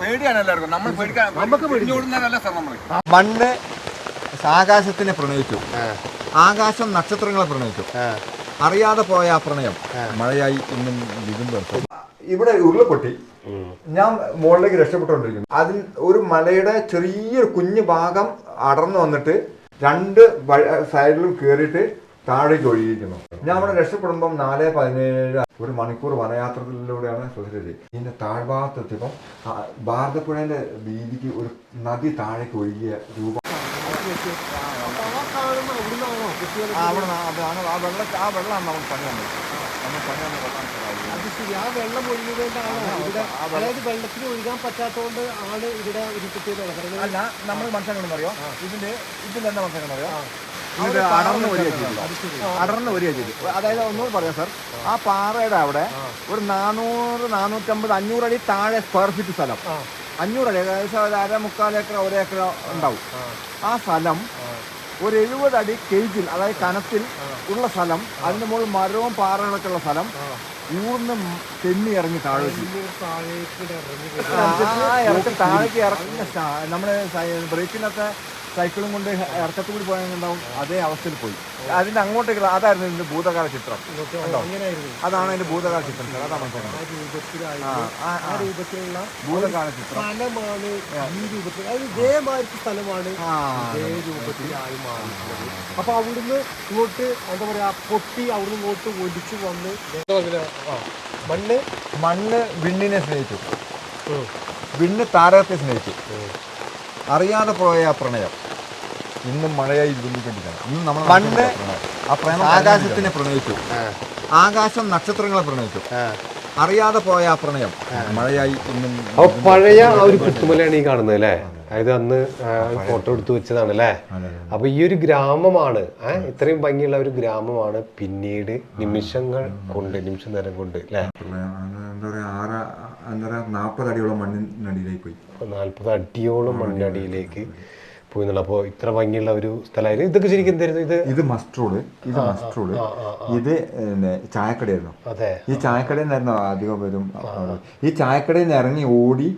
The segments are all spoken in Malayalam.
പേടിയാണ് എല്ലാവർക്കും. നമ്മൾ പേടിക്കാൻ നമുക്ക് പേടി. ഓടുന്നതല്ല സാർ നമ്മൾ മണ്ണ് ആകാശത്തിനെ പ്രണയിച്ചു. ആകാശം നക്ഷത്രങ്ങളെ പ്രണയിച്ചു. അറിയാതെ പോയ ആ പ്രണയം മഴയായി ഇന്നും വിതുമ്പെടുത്തു ഇവിടെ ഉരുളപ്പൊട്ടി. ഞാൻ മുകളിലേക്ക് രക്ഷപ്പെട്ടുകൊണ്ടിരിക്കുന്നു. അതിൽ ഒരു മലയുടെ ചെറിയൊരു കുഞ്ഞു ഭാഗം അടർന്നു വന്നിട്ട് രണ്ട് സൈഡിലും കയറിയിട്ട് താഴേക്ക് ഒഴുകിയിരിക്കുന്നു. ഞാൻ അവിടെ രക്ഷപ്പെടുമ്പം നാല് പതിനേഴ് ഒരു മണിക്കൂർ വനയാത്രയിലൂടെയാണ് സുഹൃത്ത് ഇതിന്റെ താഴ്ഭാഗത്ത് എത്തിയപ്പം ആ വീതിക്ക് ഒരു നദി താഴേക്ക് ഒഴുകിയ രൂപം. ആ വെള്ളം ഒഴുകിയതുകൊണ്ടാണ് ഇവിടെ അതായത് ഒഴുകാൻ പറ്റാത്തതുകൊണ്ട് ആണ് ഇവിടെ പറഞ്ഞത് അല്ല നമ്മൾ മനസ്സിലാക്കണമെന്ന് അറിയോ? ഇതിന്റെ ഇതിൽ എന്താ മനസ്സിലാക്കണം ഇത് അടർന്ന് വരിക ചെയ്തു അടർന്ന് വരിക ചെയ്തു അതായത് ഒന്നുകൂടി പറയാം സാർ. ആ പാറയുടെ അവിടെ ഒരു നാനൂറ് നാനൂറ്റമ്പത് അഞ്ഞൂറ് അടി താഴെ സ്ക്വയർ ഫീറ്റ് സ്ഥലം. അഞ്ഞൂറ് അടി ഏകദേശം ഒരു അര മുക്കാൽ ഏക്കർ ഒരു ഏക്കർ ഉണ്ടാവും. ആ. സ്ഥലം ഒരു എഴുപത് അടി കേജിൽ അതായത് കനത്തിൽ ഉള്ള സ്ഥലം. അതിന്റെ മുകളിൽ മരവും പാറകളൊക്കെ ഉള്ള സ്ഥലം. ഊർന്ന് തെന്നി ഇറങ്ങി താഴെ താഴേക്ക് ഇറങ്ങി. നമ്മുടെ ബ്രേക്കിനൊക്കെ സൈക്കിളും കൊണ്ട് ഇറക്കത്തു കൂടി പോയിട്ടുണ്ടാവും അതേ അവസ്ഥയിൽ പോയി. അതിന്റെ അങ്ങോട്ടേക്കുള്ള അതായിരുന്നു ഇതിന്റെ ഭൂതകാല ചിത്രം. അതാണ് അതിന്റെ ഭൂതകാല ചിത്രം. സാർ അതാണ് രൂപത്തിലുള്ള ഭൂതകാല ചിത്രം. സ്ഥലമാണ് ഈ രൂപത്തിൽ അത് ഇതേമാതിരി സ്ഥലമാണ് ആ ഇതേ രൂപത്തിലായി മാറിയിട്ടുള്ളത് അപ്പൊ അവിടുന്ന് ഇങ്ങോട്ട് എന്താ പറയാ പൊട്ടി അവിടുന്ന് ഇങ്ങോട്ട് ഒലിച്ചു വന്ന് മണ്ണ്. മണ്ണ് വിണ്ണിനെ സ്നേഹിച്ചു. വിണ്ണ് താരത്തെ സ്നേഹിച്ചു. അറിയാതെ പോയ പ്രണയം. ഇന്നും മഴയായി പണ്ട് ഇന്നും നമ്മൾ മണ്ണ് ആ പ്രണയം ആകാശത്തിനെ പ്രണയിച്ചു. ആകാശം നക്ഷത്രങ്ങളെ പ്രണയിച്ചു. അറിയാതെ പോയ ആ പ്രണയം. മഴയായി ഇന്നും പഴയ ആ ഒരു കുത്തുമലയാണ് ഈ കാണുന്നത് അല്ലേ? അതായത് അന്ന് ഫോട്ടോ എടുത്തു വെച്ചതാണ് അല്ലേ? അപ്പൊ ഈ ഒരു ഗ്രാമമാണ് ഇത്രയും ഭംഗിയുള്ള ഒരു ഗ്രാമമാണ് പിന്നീട് നിമിഷങ്ങൾ കൊണ്ട് നിമിഷ നേരം കൊണ്ട് അല്ലേ? എന്താ പറയാ ആറ് എന്താ പറയാ നാൽപ്പത് അടിയോളം മണ്ണിനടിയിലേക്ക് പോയി നാല്പത് അടിയോളം മണ്ണടിയിലേക്ക് പോയി എന്നുള്ള അപ്പോൾ ഇത്ര ഭംഗിയുള്ള ഒരു സ്ഥലമായിരുന്നു. ഇതൊക്കെ ശരിക്കും എന്തായിരുന്നു? ഇത് ഇത് മസ്റ്ററോഡ് ഇത് മസ്റ്ററോഡ് ഇത് ചായക്കടയായിരുന്നു. ഈ ചായക്കടയിൽ നിന്നായിരുന്നു അധികം പേരും. ഈ ചായക്കടയിൽ നിന്ന് ഇറങ്ങി ഓടി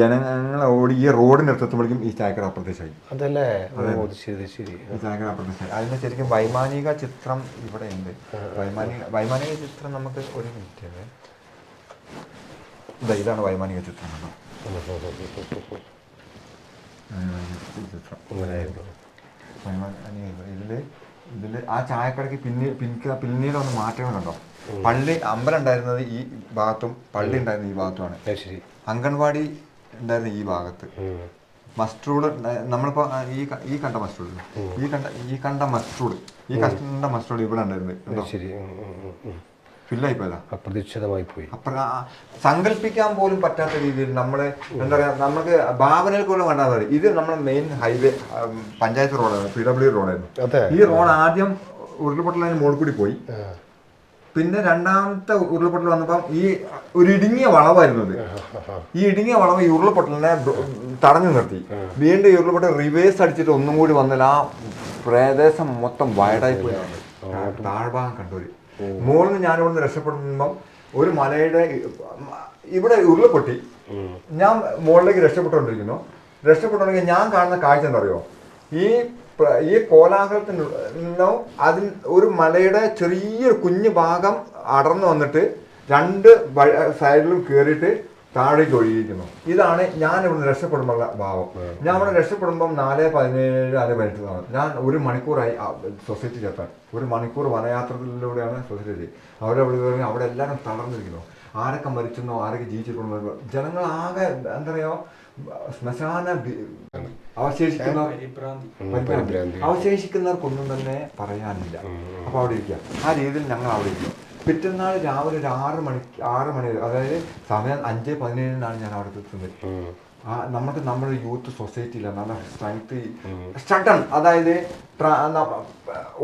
ജനങ്ങളെ ഓടി ഈ റോഡിന് എത്തുമ്പോഴേക്കും ഈ ചായക്കട അപ്രത്യക്ഷമായി. അതല്ലേ? ശരി ശരി. ഈ ചായക്കട അപ്രത്യക്ഷമായി. അതിന് ശരിക്കും വൈമാനിക ചിത്രം ഇവിടെ ഉണ്ട്. വൈമാനിക വൈമാനിക ചിത്രം നമുക്ക് ഒരു മിനിറ്റ്. ഇതാണ് വൈമാനിക ചിത്രം. ചിത്രം അങ്ങനെയായിരുന്നു ഇതിൽ ഇതിൽ ആ ചായക്കടയ്ക്ക് പിന്നെ പിൻക പിന്നീട് ഒന്ന് മാറ്റങ്ങൾ കണ്ടോ പള്ളി അമ്പലം ഉണ്ടായിരുന്നത് ഈ ഭാഗത്തും പള്ളി ഉണ്ടായിരുന്നത് ഈ ഭാഗത്തുമാണ്. അംഗൻവാടി ഉണ്ടായിരുന്ന ഈ ഭാഗത്ത്. മസ്റ്റൂഡ് നമ്മളിപ്പോ ഈ ഈ കണ്ട മസ്റ്റൂഡ് ഈ കണ്ട ഈ കണ്ട മസ്റ്റൂഡ് ഈ കണ്ട മസ്റ്റൂഡ് ഇവിടെ ഉണ്ടായിരുന്നത്. ഫില്ലായി പോയതാ അപ്രതീക്ഷിതമായി പോയി. സങ്കല്പിക്കാൻ പോലും പറ്റാത്ത രീതിയിൽ നമ്മളെ എന്താ പറയാ നമുക്ക് ഭാവനയിൽ പോലും കണ്ടാൽ മതി ഇത് നമ്മുടെ മെയിൻ ഹൈവേ പഞ്ചായത്ത് റോഡായിരുന്നു പി ഡബ്ല്യു റോഡായിരുന്നു ഈ റോഡ് ആദ്യം ഉരുൾപൊട്ടലിന് മോൾ കൂടി പോയി. പിന്നെ രണ്ടാമത്തെ ഉരുൾപൊട്ടൽ വന്നപ്പം ഈ ഒരു ഇടുങ്ങിയ വളവായിരുന്നു അത്. ഈ ഇടുങ്ങിയ വളവ് ഈ ഉരുൾപൊട്ടലിനെ തടഞ്ഞു നിർത്തി. വീണ്ടും ഈ ഉരുൾപൊട്ടൽ റിവേഴ്സ് അടിച്ചിട്ട് ഒന്നും കൂടി വന്നാൽ ആ പ്രദേശം മൊത്തം വയഡായി പോയി. താഴ്ഭാഗം കണ്ടൂര് മുകളിൽ നിന്ന് ഞാൻ നിന്ന് രക്ഷപ്പെടുമ്പം ഒരു മലയുടെ ഇവിടെ ഉരുളപ്പൊട്ടി ഞാൻ മുകളിലേക്ക് രക്ഷപ്പെട്ടുകൊണ്ടിരിക്കുന്നു. രക്ഷപ്പെട്ടുണ്ടെങ്കിൽ ഞാൻ കാണുന്ന കാഴ്ച എന്താ പറയുമോ ഈ ഈ കോലാഹലത്തിനോ അതിൽ ഒരു മലയുടെ ചെറിയൊരു കുഞ്ഞു ഭാഗം അടർന്നു വന്നിട്ട് രണ്ട് സൈഡിലും കയറിയിട്ട് താഴേക്ക് ഒഴുകിയിരിക്കുന്നു. ഇതാണ് ഞാൻ ഇവിടുന്ന് രക്ഷപ്പെടുമ്പോഴുള്ള ഭാവം. ഞാൻ ഇവിടെ രക്ഷപ്പെടുമ്പം നാല് പതിനേഴ് അര പതിനെട്ട് ഞാൻ ഒരു മണിക്കൂറായി സൊസൈറ്റി ചെത്താൻ. ഒരു മണിക്കൂർ വനയാത്രയിലൂടെയാണ് സൊസൈറ്റി അവിടെ അവിടെ അവിടെ എല്ലാവരും തളർന്നിരിക്കുന്നു. ആരൊക്കെ മരിച്ചെന്നോ ആരൊക്കെ ജീവിച്ചിട്ടുണ്ടോ ജനങ്ങൾ ആകെ എന്താ പറയുക ശ്മശാന അവശേഷിക്കുന്ന അവശേഷിക്കുന്നവർക്കൊന്നും തന്നെ പറയാനില്ല. അപ്പൊ അവിടെ ഇരിക്കുക. ആ രീതിയിൽ ഞങ്ങൾ അവിടെ ഇരിക്കും പിറ്റന്നാൾ രാവിലെ ഒരു ആറ് മണിക്ക് ആറ് മണി വരെ, അതായത് സമയം അഞ്ച് പതിനേഴിനാണ് ഞാൻ അവിടെ എത്തുന്നത്. ആ നമുക്ക് നമ്മുടെ യൂത്ത് സൊസൈറ്റിയില്ല നല്ല സ്ട്രെങ്ത് സ്ട്രഗൺ അതായത്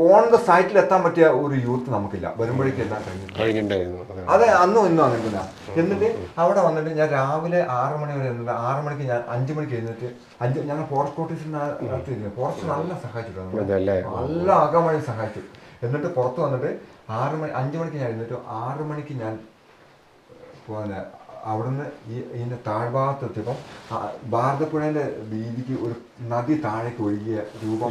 ഓൺ ദ സൈറ്റിൽ എത്താൻ പറ്റിയ ഒരു യൂത്ത് നമുക്കില്ല. വരുമ്പോഴേക്കും എല്ലാം കഴിഞ്ഞു കഴിഞ്ഞിട്ടുണ്ടായിരുന്നു. അതെ. അന്നും ഇന്നും അങ്ങനെ എന്നിട്ട് അവിടെ വന്നിട്ട് ഞാൻ രാവിലെ ആറ് മണി വരെ എന്നിട്ട് ആറ് മണിക്ക് ഞാൻ അഞ്ച് മണിക്ക് എഴുന്നിട്ട് അഞ്ച് ഞങ്ങൾ ഫോറസ്റ്റ് കോട്ടേഴ്സിന് ഫോറസ്റ്റ് നല്ല സഹായിച്ചിട്ടുണ്ട്? നല്ല അകമഴി സഹായിച്ചു. എന്നിട്ട് പുറത്ത് വന്നിട്ട് ആറ് മണി അഞ്ച് മണിക്ക് ഞാൻ എഴുന്നേറ്റു. ആറ് മണിക്ക് ഞാൻ പിന്നെ അവിടുന്ന് ഈ ഇതിന്റെ താഴ്ഭാഗത്ത് എത്തിയപ്പം ഭാരതപ്പുഴേന്റെ വീതിക്ക് ഒരു നദി താഴേക്ക് ഒഴുകിയ രൂപം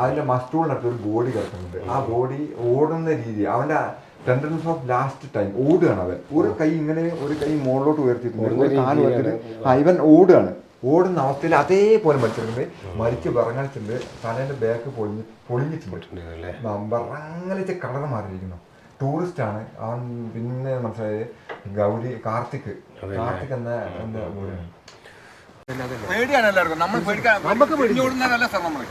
അതിന്റെ മസ്റ്റൂളിനടുത്ത് ഒരു ബോഡി കിടക്കുന്നുണ്ട്. ആ ബോഡി ഓടുന്ന രീതി അവന്റെ ടെൻഡൻസ് ഓഫ് ലാസ്റ്റ് ടൈം ഓടുകയാണ് അവൻ. ഒരു കൈ ഇങ്ങനെ ഒരു കൈ മുകളിലോട്ട് ഉയർത്തിയിട്ടുണ്ട്. ഒരു കാൽ ഇവൻ ഓടുകയാണ്. ഓടുന്ന അവസ്ഥയിൽ അതേപോലെ മരിച്ചിട്ടുണ്ട് മരിച്ച് വിറങ്ങലിച്ചിട്ടുണ്ട്. തലേന്റെ ബാക്ക് പൊളിഞ്ഞ് പൊളിഞ്ഞിട്ടുണ്ട്. പോയിട്ടുണ്ട് വിറങ്ങലിച്ച് കളർ മാറിയിരിക്കുന്നു. ടൂറിസ്റ്റ് ആണ്. അവൻ പിന്നെ മനസ്സിലായത് ഗൗരി കാർത്തിക്. കാർത്തിക് എന്ന ഊരാണ് പേടിയാണ് എല്ലാവർക്കും. നമ്മൾ പേടിക്കാൻ നമുക്ക് പേടി. ഓടുന്നതല്ല സാർ നമ്മൾ